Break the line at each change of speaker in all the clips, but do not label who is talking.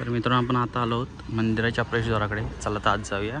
तर मित्रांनो आपण आता आलो आहोत मंदिराच्या प्रवेशद्वाराकडे. चला तर आज जाऊया.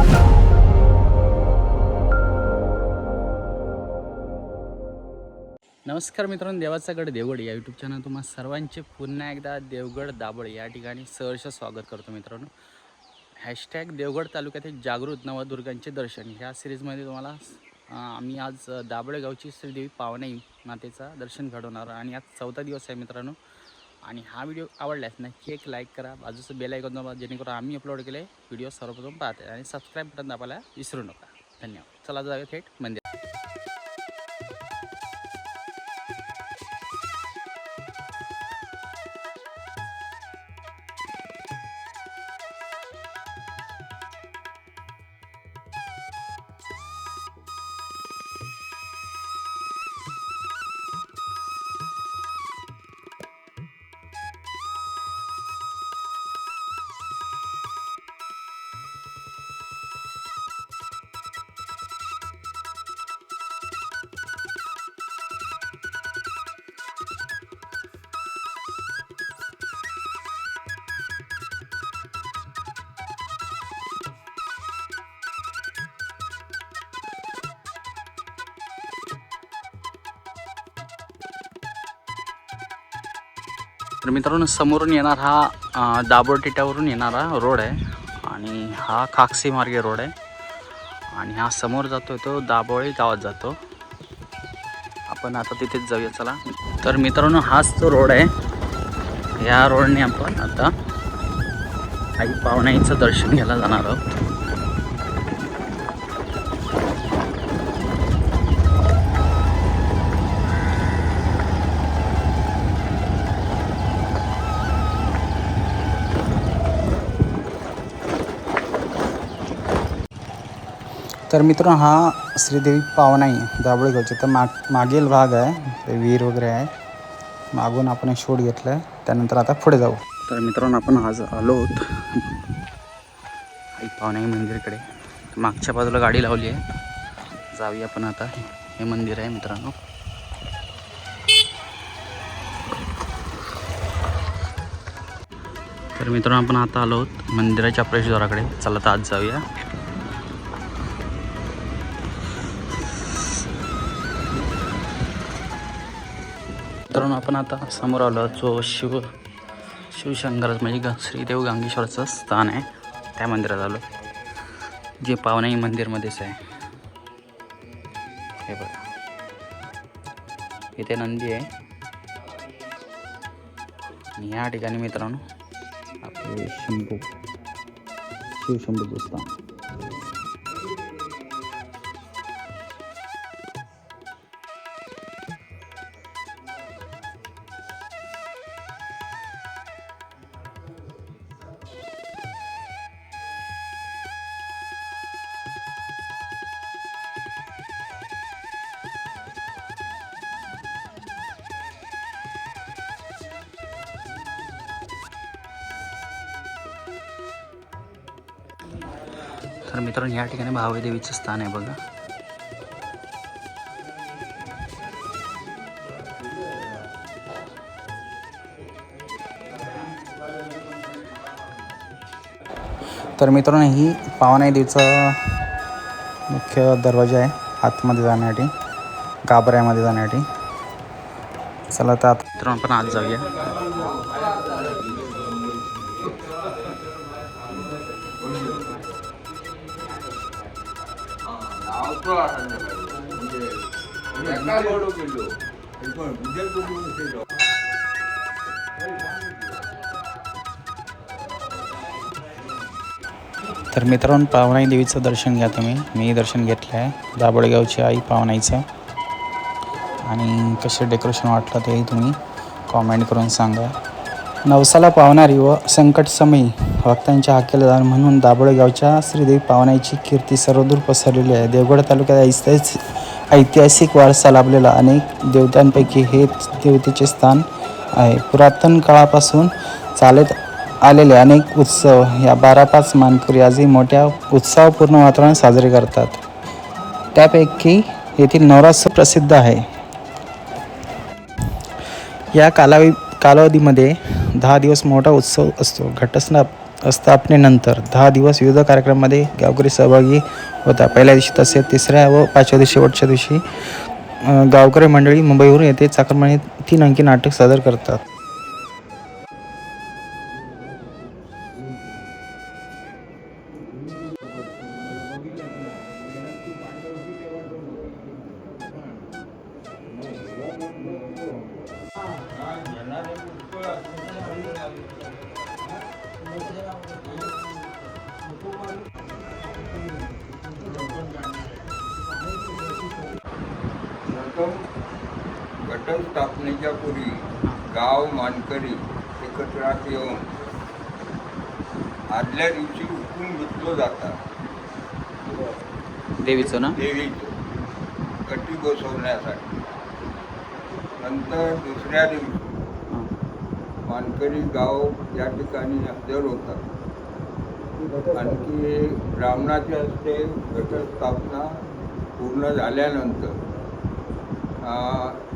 नमस्कार मित्रांनो देवाचा गड देवगड या यूट्यूब चॅनल तुम्हा सर्वांचे पुन्हा एकदा देवगड दाबड या ठिकाणी सहर्ष स्वागत करतो मित्रांनो. हॅशटॅग देवगड तालुक्यातील जागृत नवदुर्गांचे दर्शन. ह्या सिरीजमध्ये तुम्हाला आम्ही आज अं, गावची श्रीदेवी पावनाई मातेचा दर्शन घडवणार आणि आज चौथा दिवस आहे मित्रांनो. आणि हा व्हिडिओ आवडल्यास नक्की एक लाईक करा. बाजूचं बेल ऐकून दाबा जेणेकरून आम्ही अपलोड केले व्हिडिओ सर्वप्रथम पाहते आणि सबस्क्राईब बटन दाबायला विसरू नका. धन्यवाद. चला जाऊया थेट मंदिर तर मित्रांनो समोरून येणार हा अं, दाभोळ येणारा रोड आहे आणि हा खाकसी मार्गे रोड आहे. आणि हा समोर जातो तो दाभोळी गावात जातो. आपण आता तिथेच जाऊया चला. तर मित्रांनो हाच तो रोड आहे. या रोडने आपण आता आई पाहुण्याचं दर्शन घ्यायला जाणार आहोत. तर मित्रांनो हा श्रीदेवी पावनाई दाबळेगावचे तर माग मागील भाग आहे ते विहीर वगैरे आहे. मागून आपण एक शोध घेतलं आहे त्यानंतर आता पुढे जाऊ. तर मित्रांनो आपण आज आलो आहोत. आई पावनाई मंदिरकडे. मागच्या बाजूला गाडी लावली आहे. जाऊया आपण आता. हे मंदिर आहे मित्रांनो. तर मित्रांनो आपण आता आलो आहोत मंदिराच्या प्रवेशद्वाराकडे. चला तर आज जाऊया. मित्रांनो आपण आता समोर आलो जो शिव शिवशंकराचं म्हणजे ग श्रीदेव गांगेश्वरचं स्थान आहे. त्या मंदिरात आलो. जे पावनाई मंदिरमध्येच आहे. हे बघा. इथे नंदी आहे. आणि या ठिकाणी मित्रांनो आपले शंभू शिवशंभूचं स्थान. तर मित्रांनो या ठिकाणी भावे देवीचं स्थान आहे बघा. तर मित्रांनो ही पावनाई देवीचा मुख्य दरवाजा आहे आतमध्ये जाण्यासाठी गाभऱ्यामध्ये जाण्यासाठी. चला तर आता मित्रांनो आपण आज जाऊया.
आवतो आता म्हणजे एका
तर मित्रांनो पावनाई देवीचं दर्शन घ्या तुम्ही. मी दर्शन घेतलं आहे. दाबडगावची आई पावनाईचं. आणि कसे डेकोरेशन वाटलं ते तुम्ही कॉमेंट करून सांगा. नवसाला पावणारी व संकट समयी भक्तांच्या हाकेला म्हणून दाबोळेगावच्या श्रीदेवी पावनाईची कीर्ती सर्वदूर पसरलेली आहे. देवगड तालुक्यात ऐतिहासिक ऐतिहासिक वारसा लाभलेला अनेक देवतांपैकी हे देवतेचे स्थान आहे. पुरातन काळापासून चालत आलेले अनेक उत्सव या बारा पाच मानकरी आजही मोठ्या उत्साहपूर्ण वातावरण साजरे करतात. त्यापैकी येथील नवरात्र प्रसिद्ध आहे. या कालावी कालावधीमध्ये दहा दिवस मोठा उत्सव असतो. घटस्ना स्थापनेनंतर दहा दिवस विविध कार्यक्रमामध्ये गावकरी सहभागी होता. पहिल्या दिवशी तसेच तिसऱ्या व पाचव्या दिवशी शेवटच्या दिवशी गावकरी मंडळी मुंबईवरून येथे चाकरमाने तीन अंकी नाटक सादर करतात.
घटस्थापनेच्या पूर्वी गाव मानकरी एकत्रात येऊन आदल्या दिवशी उठून घेतलं जातात
देवीचं ना?
देवीचं. कटी बसवण्यासाठी. नंतर दुसऱ्या दिवशी मानकरी गाव या ठिकाणी हजर होतात. आणखी ब्राह्मणाच्या हस्ते घटस्थापना पूर्ण झाल्यानंतर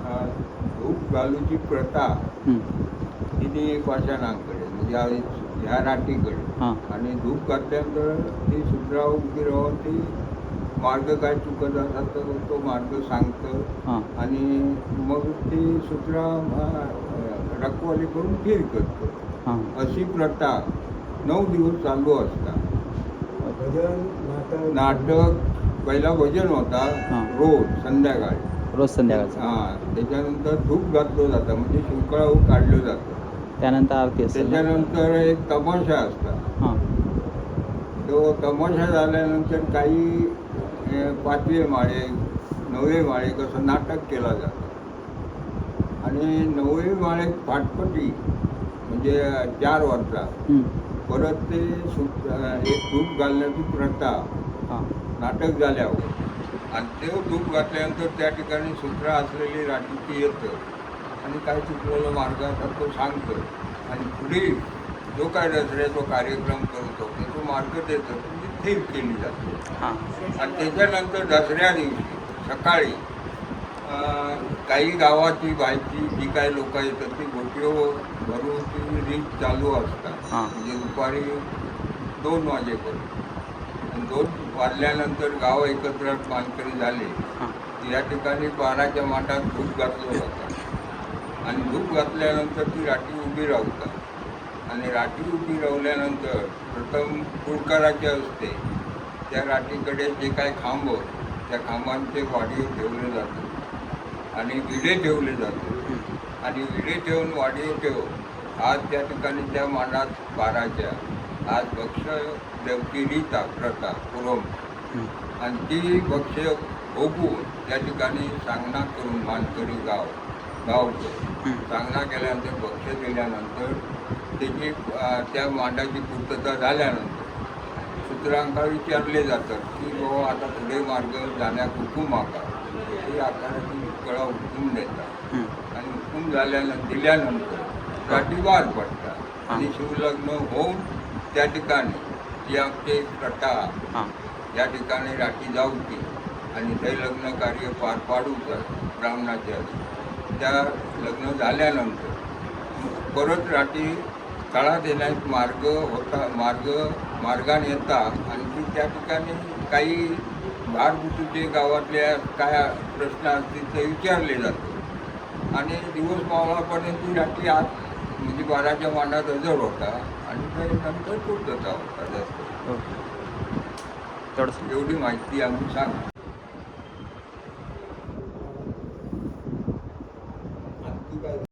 धूप घालूची प्रथा तिने पाषाणांकडे म्हणजे आ- ह्या राठीकडे
हां.
आणि धूप घातल्यानंतर ती सुधराव उभी राहून ती मार्ग काय चुकत असतात तर तो मार्ग सांगतं.
हां.
आणि मग ती सुधरा रखवाली करून फिर करतो.
हां.
अशी प्रथा नऊ दिवस चालू असतात. नाटक पहिला भजन होता
हां.
रोज संध्याकाळी.
रोज संध्याकाळचं.
हा त्याच्यानंतर धूप घातलं जातं म्हणजे शिंकळा काढलं जातं.
त्यानंतर आरती असेल ना?
त्याच्यानंतर एक तमाशा असतात.
हां.
तो तमाशा झाल्यानंतर काही अ, पाचवे माळे नववे माळे कसं नाटक केला जातं. आणि नववे माळे पाटपटी म्हणजे चार वर्षा
हं.
परत ते सुट अ, एक धूप घालण्याची प्रथा.
हां.
नाटक झाल्यावर. आणि ते धूप घातल्यानंतर त्या ठिकाणी सूत्र असलेली राठीची येतं. आणि काय चुकलेला मार्ग असतात तो सांगतं. आणि पुढे जो काय दसऱ्याचा कार्यक्रम करतो तो मार्ग देतो. ती थीर केली जाते.
हां.
आणि त्याच्यानंतर दसऱ्या दिवशी सकाळी काही गावाची बायची जी काही लोक येतात ती गोटीओ भरून ती रीत चालू असतात. म्हणजे दुपारी दोन वाजेपर्यंत. दोन वाजल्यानंतर गाव एकत्र मानकरी झाले. या ठिकाणी बाराच्या माठात धूप घातलं जातं. आणि धूप घातल्यानंतर ती राठी उभी राहतात. आणि राठी उभी राहिल्यानंतर प्रथम कुळकराचे असते. त्या राठीकडे जे काय खांब त्या खांबांचे वाढीव ठेवले जाते. आणि विडे ठेवले जाते. आणि विडे ठेवून वाढीव ठेव आज त्या ठिकाणी त्या मांडात बाराच्या. आज भक्ष देवकी रीता प्रथा पुरम. आणि ती भक्ष भोगून त्या ठिकाणी सांगणा करून मानकरी गाव गावचं.
हं.
सांगणा केल्यानंतर भक्ष दिल्यानंतर त्याची त्या मांडाची पूर्तता झाल्यानंतर सूत्रांका विचारले जातात की बाबा आता पुढे मार्ग जाण्यात हुकूम आका ते आकाराची कळा हुकूम देतात. आणि हुकूम झाल्यानंतर दिल्यानंतर गाठी बाहेर पडतात. आणि शिवलग्न होऊन त्या ठिकाणी जी आमची प्रथा
हां.
या ठिकाणी राठी जाऊची आणि ते लग्न कार्य पार पाडूचं ब्राह्मणाचे त्या लग्न झाल्यानंतर परत राठी काळात येण्यास मार्ग होता मार्ग मार्गाने येतात आणि ती त्या ठिकाणी काही भारभूतीचे गावातल्या काय प्रश्न असतील ते विचारले जातात. आणि दिवस मावळापर्यंत ती राठी आत बाराच्या मांडात हजर होता आणि ते नंतर पूर्तता होता जास्त. एवढी माहिती आम्ही सांग